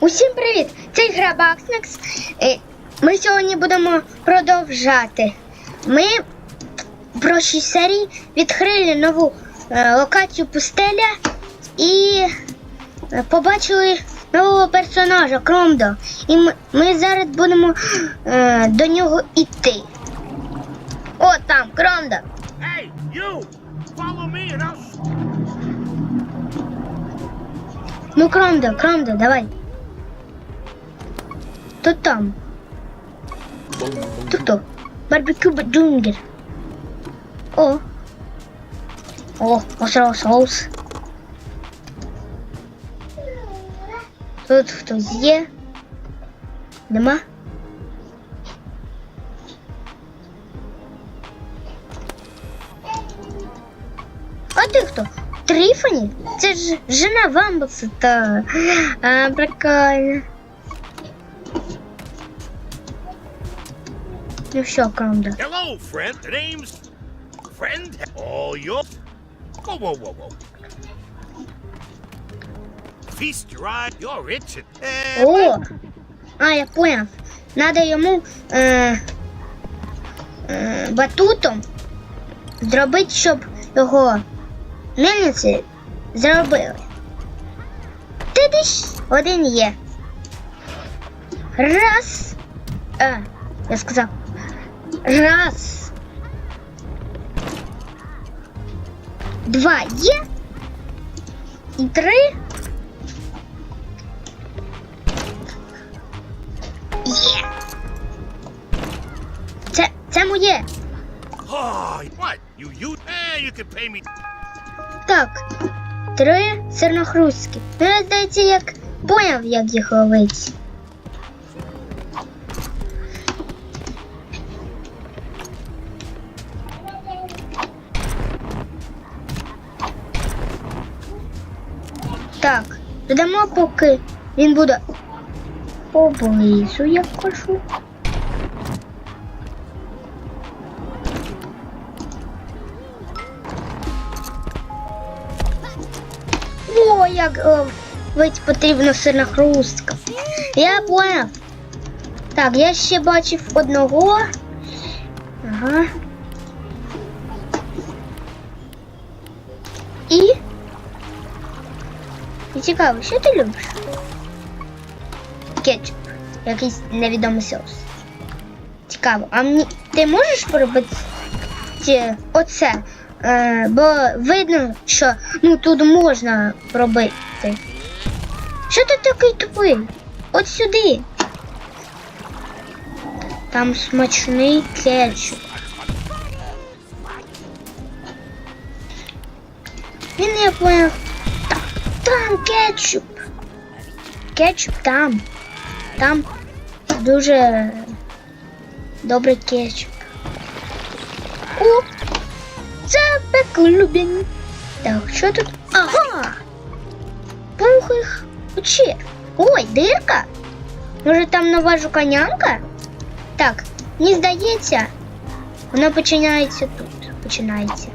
Усім привіт! Це гра Бакснекс. Е, Ми сьогодні будемо продовжати. Ми в прошлій серії відкрили нову е, локацію пустеля і е, побачили нового персонажа Кромдо. І ми, зараз будемо до нього йти. О, там, Кромдо. Hey, me and I'll. Ну, Кромдо, Кромдо, давай. Хто там? Хто хто? Барбекю Джунгер. О. О, остров соус. Тут хтось є. Нема? А ти хто? Трифані? Це ж жена Вамбуса, та. А, прикольно. Hello, friend. The name's. Friend? Oh, you're. Whoa, whoa, whoa, whoa. Feast your eye. You're itching. Eh, О! А, я понял. Надо йому е, е, батутом зробити, щоб його мельниці зробили. Ти десь один є. Раз. А, я сказав. Раз. Два є. І три. Є. Це, це моє. Eh. Так. Три сирнохрустки. Ну, я, здається, як поняв, як їх ловить. Так, додамо, поки він буде поблизу, як кажу. О, як ведь потрібна сирна хрустка. Я поняв. Так, я ще бачив одного. Ага. І цікаво, що ти любиш? Кетчуп. Якийсь невідомий соус. Цікаво. А мені ти можеш поробити оце? Е, бо видно, що ну тут можна робити. Що ти такий тупий? От сюди. Там смачний кетчуп. Він я поняв. Та- Там кетчуп. Кетчуп там. Там дуже добрий кетчуп. О! Це пеклюбін. Так, що тут? Ага. Пухих очі. Ой, дирка. Може там нова жуканянка? Так, мені здається, вона починається тут. Починається.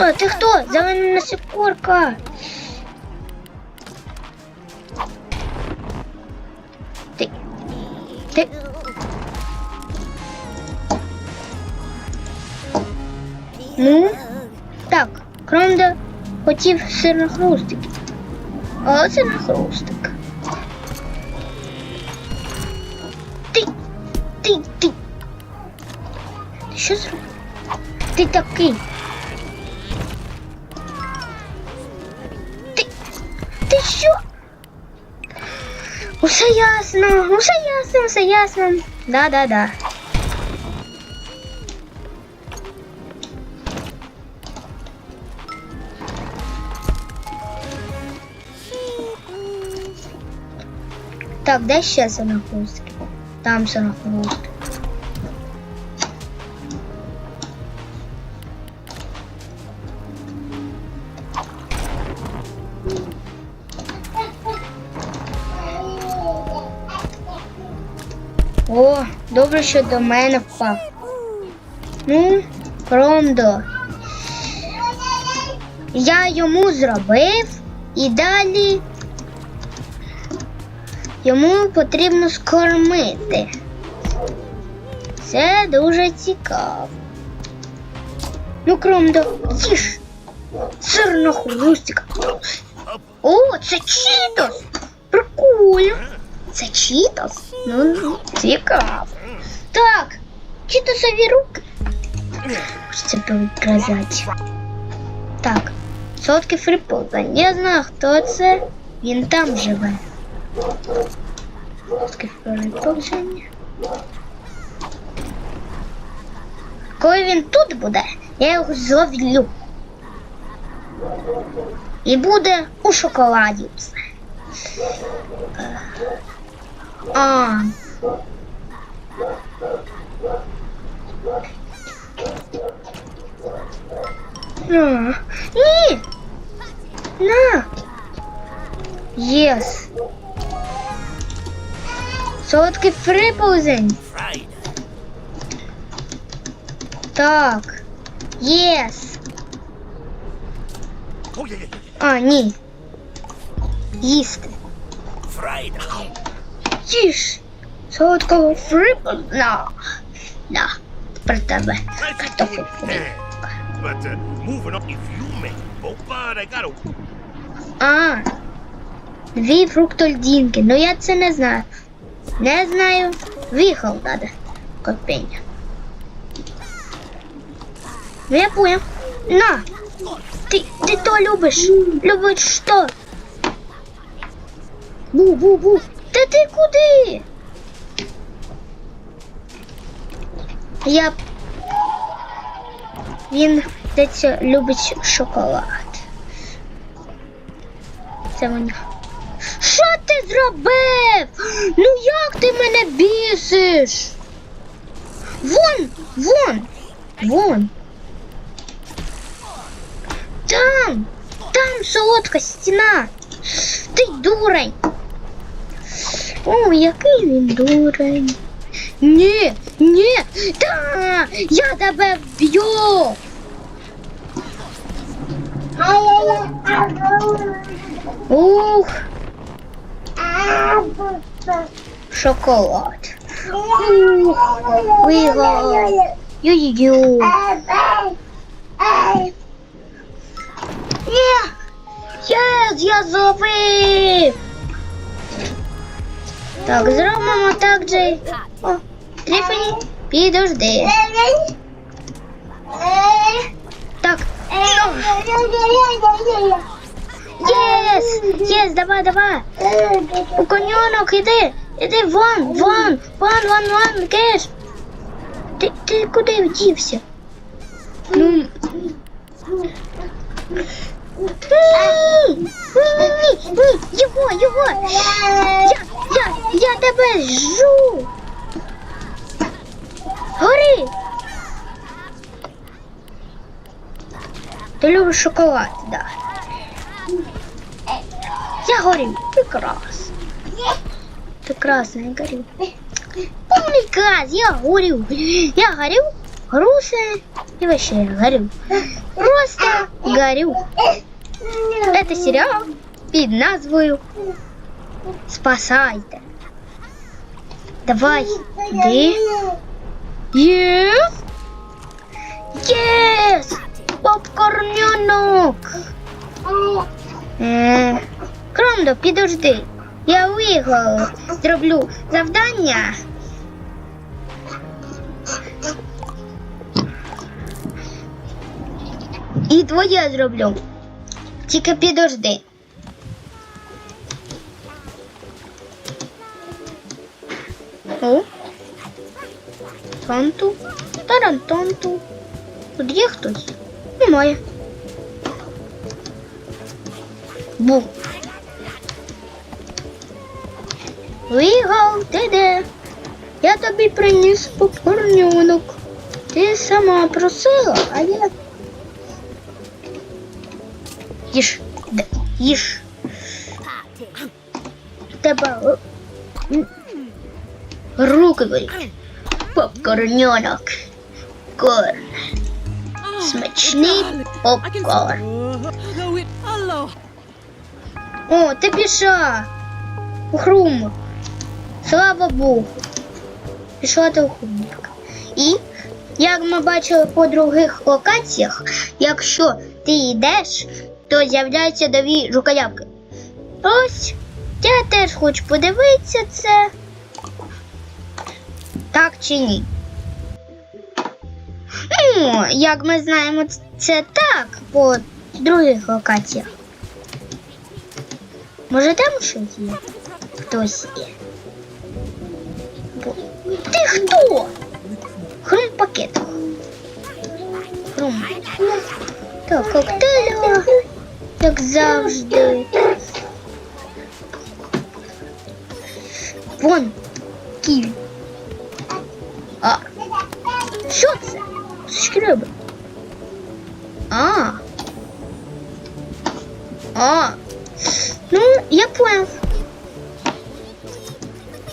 О, ти хто? Зелена насікорка. Ти. Ти. Ну, так, Кромда хотів сирнохрустик. А сирнохрустик. Ти, ти, ти. Ти що зробив? Ти такий. Ти, ти що? Усе ясно, усе ясно, усе ясно. Да-да-да. Так, де ще санахустки? Там санахустки. О, добре, що до мене впав. Ну, Кромдо. Я йому зробив і далі йому потрібно скормити. Це дуже цікаво. Ну, Кромдо, їж. Сирна хрустика. О, це Чітос! Прикольно. Це Чітос? Ну, цікаво. Так, Чітосові руки. Хочеться показати. Так, сотки фріползань. Я знаю, хто це. Він там живе. Сотки фріползання. Коли він тут буде, я його зловлю. І буде у шоколаді все. А. На. Ні. На. Єс. Солодкий фриползень. Fried. Так. Єс. Oh, yeah, yeah, yeah. А, ні. Їсти. Fried. Їж. Солодкого фриползня. На. На. Про тебе. Фрі. uh. А. Дві фруктольдинки. Ну я це не знаю. Не знаю. Вихол надо. Копіння. Ну я понял. На. Ти, ти то любиш? Любиш що? Бу-бу-бу. Та ти куди? Я. Він здається, любить шоколад. Це вона. Що ти зробив? Ну як ти мене бісиш? Вон, вон, вон. Там, там солодка стіна. Ти дурень. О, який він дурень. Ні, ні, та, я тебе вб'ю. Ух, шоколад. Ух, виграв. Ю-ю-ю. Єс, я зловив. Так, зробимо так же. О, Тріфані, підожди. Так, єс, єс, давай, давай. У коньонок, іди, іди вон, вон, вон, вон, вон, кеш. Ти, ти куди вдівся? Ну. Ні, ні, ні, його, його. Я, я, я тебе жу. Гори. Ти любиш шоколад, да. Я горю. Прекрасно. Прекрасно, я горю. Газ, я горю. Я горю, грустно и вообще горю. Просто горю. Это сериал під назвою Спасайте. Давай, іди. Єс! Єс! Попкорнянок! Е, Кромдо, підожди. Я виграв. Зроблю завдання. І твоє зроблю. Тільки підожди. О. Танту. Тарантанту. Тут є хтось? Немає. Бу. Вигал, ти де? Я тобі приніс попкорнюнок. Ти сама просила, а я. Їж, їж. Тебе. Руки бери. Попкорньонок. Корн. Смачний попкорн. О, ти пішла. У хруму. Слава Богу. Пішла ти у хрумник. І, як ми бачили по других локаціях, якщо ти йдеш, то з'являються нові рукоявки. Ось, я теж хочу подивитися це. Так чи ні? Ну, як ми знаємо, це так по других локаціях. Може там щось є? Хтось є. Ти хто? Хрум пакет. Хрум. Так, коктейля, як завжди. Вон, ківі. А. Що це? Шкреби. А. А. Ну, я понял.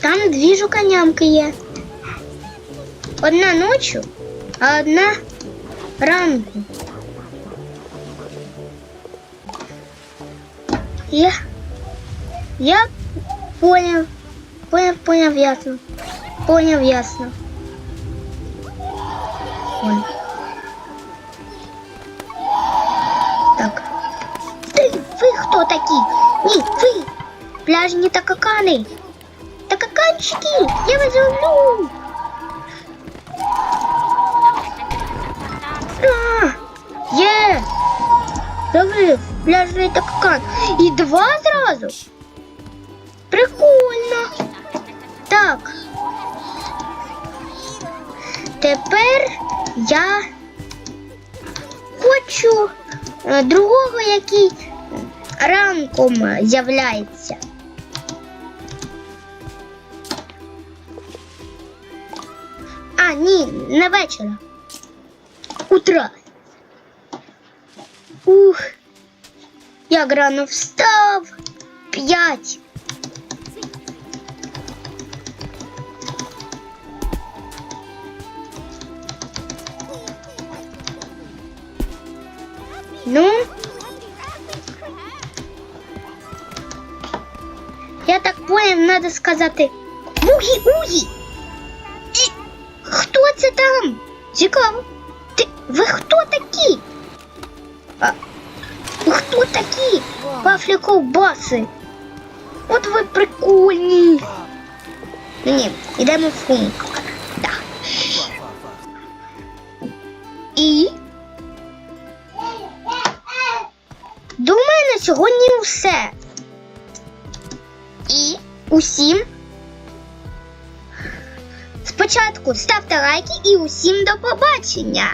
Там дві жуканямки є. Одна ночью, а одна ранку. Я. Я понял. Понял, понял, ясно. Понял, ясно. Понял. Так. Ти, ви хто такі? Ні, ви. Пляжні такакани. Такаканчики, я вас люблю. А, є. Добре, Пляжний такакан. І два зразу. Прикольно. Так. Тепер я хочу е, другого, який ранком з'являється. А, ні, не вечора. Утра. Ух. Як рано встав. П'ять. Ну. Я так понял, надо сказати Бугі-угі. І хто це там? Цікаво. Ти, ви хто такі? Вафлі ковбаси. От ви прикольні. Ну, Ні, йдемо в функ. Так. І. Думаю, на сьогодні все. І усім. Спочатку ставте лайки і усім до побачення!